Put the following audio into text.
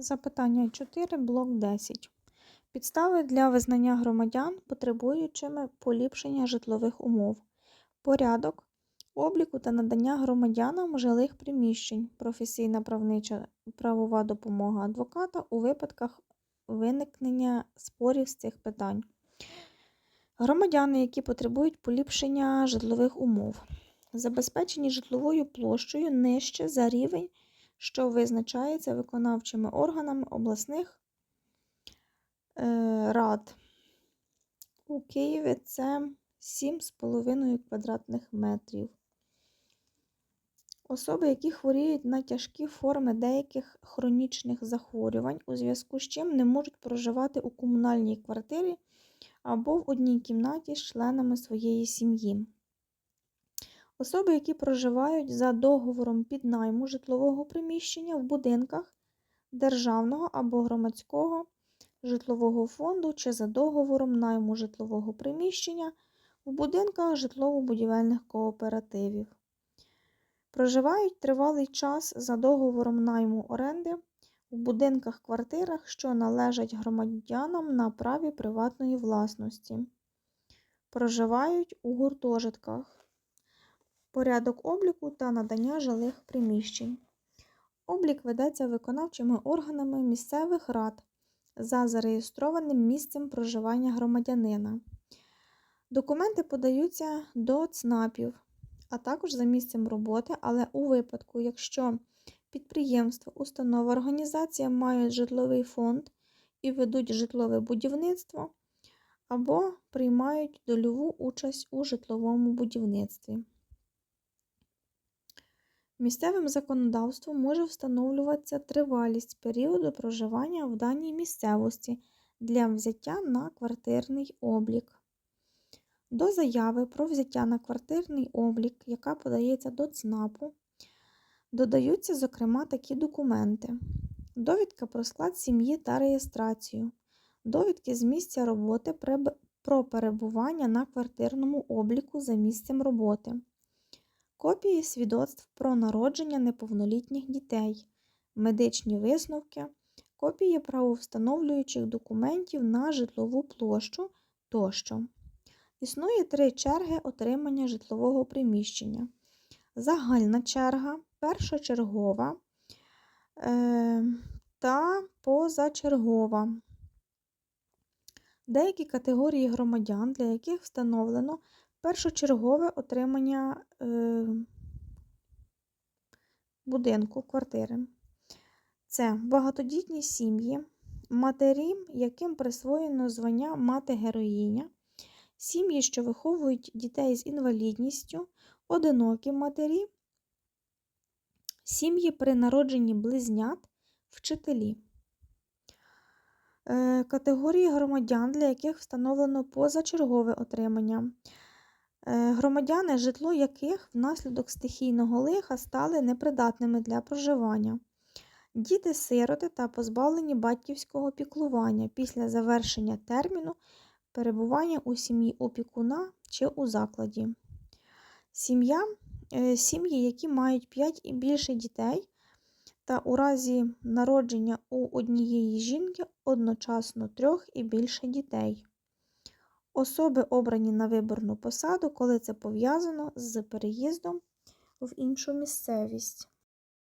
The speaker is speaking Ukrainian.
Запитання 4, блок 10. Підстави для визнання громадян, потребуючими поліпшення житлових умов. Порядок обліку та надання громадянам жилих приміщень, професійна правнича правова допомога адвоката у випадках виникнення спорів з цих питань. Громадяни, які потребують поліпшення житлових умов, забезпечені житловою площею нижче за рівень, що визначається виконавчими органами обласних е, рад. У Києві це 7,5 квадратних метрів. Особи, які хворіють на тяжкі форми деяких хронічних захворювань, у зв'язку з чим не можуть проживати у комунальній квартирі або в одній кімнаті з членами своєї сім'ї. Особи, які проживають за договором піднайму житлового приміщення в будинках державного або громадського житлового фонду чи за договором найму житлового приміщення в будинках житлово-будівельних кооперативів. Проживають тривалий час за договором найму оренди у будинках квартирах, що належать громадянам на праві приватної власності. Проживають у гуртожитках. Порядок обліку та надання жилих приміщень. Облік ведеться виконавчими органами місцевих рад за зареєстрованим місцем проживання громадянина. Документи подаються до ЦНАПів, а також за місцем роботи, але у випадку, якщо підприємство, установа, організація мають житловий фонд і ведуть житлове будівництво, або приймають дольову участь у житловому будівництві. Місцевим законодавством може встановлюватися тривалість періоду проживання в даній місцевості для взяття на квартирний облік. До заяви про взяття на квартирний облік, яка подається до ЦНАПу, додаються, зокрема, такі документи: довідка про склад сім'ї та реєстрацію, довідки з місця роботи про перебування на квартирному обліку за місцем роботи, копії свідоцтв про народження неповнолітніх дітей, медичні висновки, копії правовстановлюючих документів на житлову площу тощо. Існує три черги отримання житлового приміщення. Загальна черга, першочергова е, та позачергова. Деякі категорії громадян, для яких встановлено першочергове отримання е, будинку, квартири. Це багатодітні сім'ї, матері, яким присвоєно звання мати-героїня сім'ї, що виховують дітей з інвалідністю, одинокі матері, сім'ї при народженні близнят, вчителі. Е, категорії громадян, для яких встановлено позачергове отримання. Е, громадяни, житло яких внаслідок стихійного лиха стали непридатними для проживання. Діти-сироти та позбавлені батьківського піклування після завершення терміну перебування у сім'ї опікуна чи у закладі. Сім'я е, сім'ї, які мають 5 і більше дітей, та у разі народження у однієї жінки одночасно трьох і більше дітей. Особи обрані на виборну посаду, коли це пов'язано з переїздом в іншу місцевість.